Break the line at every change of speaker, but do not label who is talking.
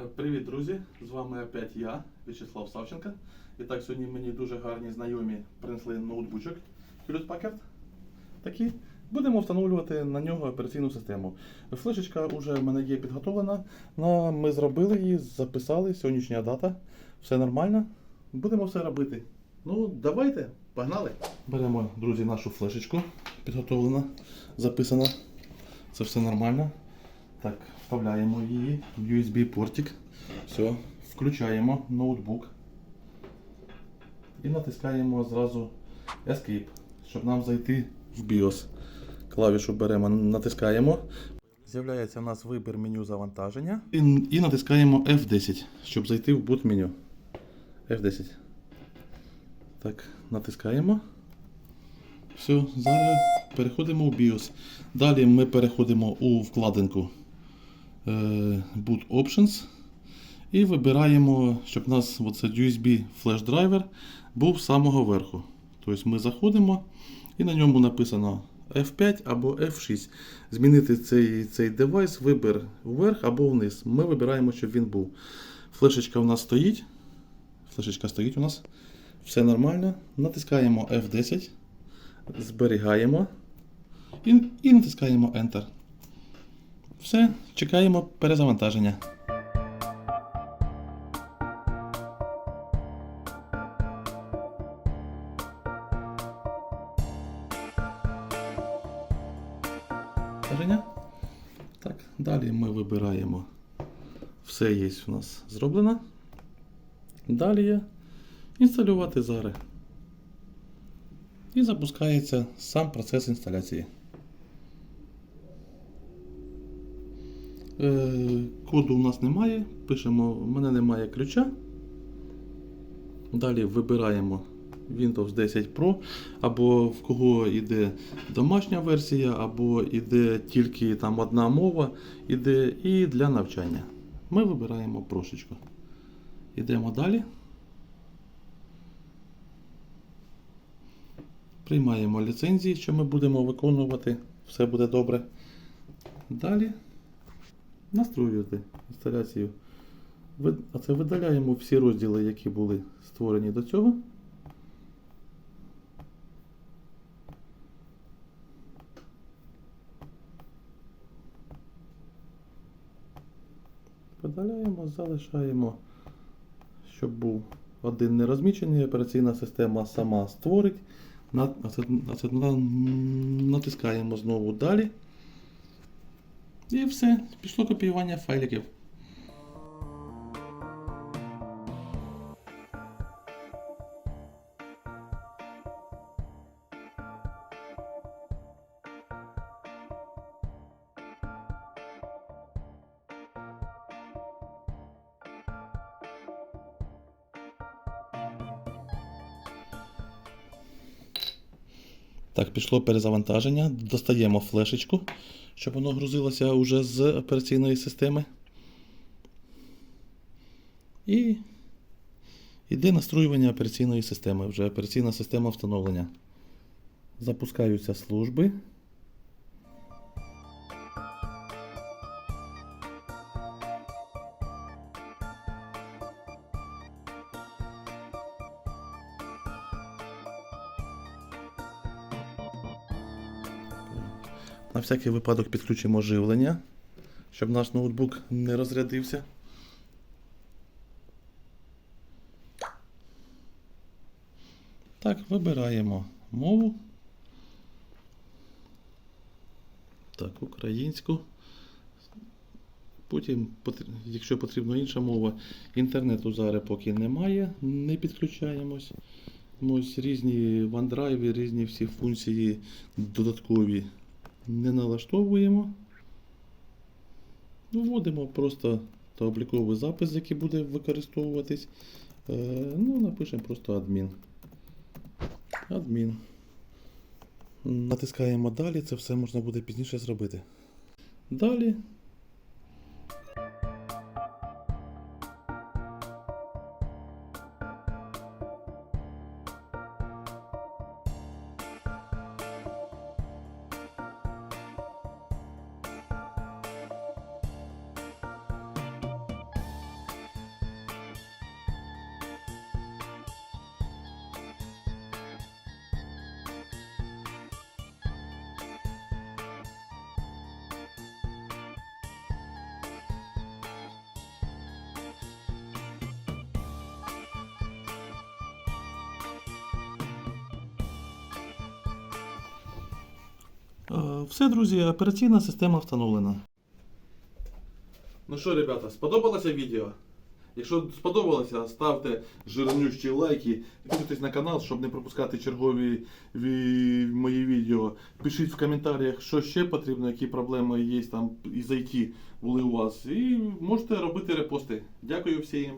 Е, Привіт, друзі! З вами опять я, В'ячеслав Савченко. І так, сьогодні мені дуже гарні знайомі принесли ноутбучок Hewlett Packard. Такий. Будемо встановлювати на нього операційну систему. Флешечка вже в мене є підготовлена. Ну, Ми зробили її, записали, сьогоднішня дата. Все нормально. Будемо все робити. Ну, давайте, погнали. Беремо, друзі, нашу флешечку. Підготовлена, записана. Це все нормально. Так, вставляємо її в USB портик. Все, включаємо ноутбук і натискаємо зразу Escape, щоб нам зайти в BIOS. Клавішу беремо, натискаємо. З'являється у нас вибір меню завантаження. І, і натискаємо F10, щоб зайти в boot меню. F10. Так, натискаємо. Все, зараз переходимо в BIOS. Далі ми переходимо у вкладинку Boot Options і вибираємо, щоб у нас оце USB флеш драйвер був з самого верху. Тобто ми заходимо і на ньому написано F5 або F6. Змінити цей, цей девайс, вибір вверх або вниз. Ми вибираємо, щоб він був. Флешечка у нас стоїть. Флешечка стоїть у нас. Все нормально. Натискаємо F10, зберігаємо і, і натискаємо Enter. Все, чекаємо перезавантаження. Завантаження. Так, далі ми вибираємо. Все є у нас зроблено. Далі є інсталювати зараз. І запускається сам процес інсталяції. Коду у нас немає. Пишемо, в мене немає ключа. Далі вибираємо Windows 10 Pro, або в кого йде домашня версія, або йде тільки там одна мова, іде і для навчання. Ми вибираємо прошечку. Йдемо далі. Приймаємо ліцензії, що ми будемо виконувати. Все буде добре. Далі настроювати інсталяцію. А це видаляємо всі розділи, які були створені до цього. Видаляємо, залишаємо, щоб був один нерозмічений, операційна система сама створить. Натискаємо знову далі. І все, пішло копіювання файликів. Так, пішло перезавантаження. Достаємо флешечку, щоб воно грузилося вже з операційної системи. І йде настроювання операційної системи. Вже операційна система встановлення. Запускаються служби. На всякий випадок підключимо живлення, щоб наш ноутбук не розрядився. Так, вибираємо мову. Так, українську. Потім, якщо потрібна інша мова, інтернету зараз поки немає, не підключаємось. Ось різні OneDrive, різні всі функції додаткові не налаштовуємо. Вводимо просто та обліковий запис, який буде використовуватись. Е, ну, напишемо просто адмін. Адмін. Натискаємо далі, це все можна буде пізніше зробити. Далі. Все, друзі, операційна система встановлена. Ну що, ребята, сподобалося відео? Якщо сподобалося, ставте жирнющі лайки, підписуйтесь на канал, щоб не пропускати чергові ві- мої відео. Пишіть в коментарях, що ще потрібно, які проблеми є там із IT були у вас. І можете робити репости. Дякую всім.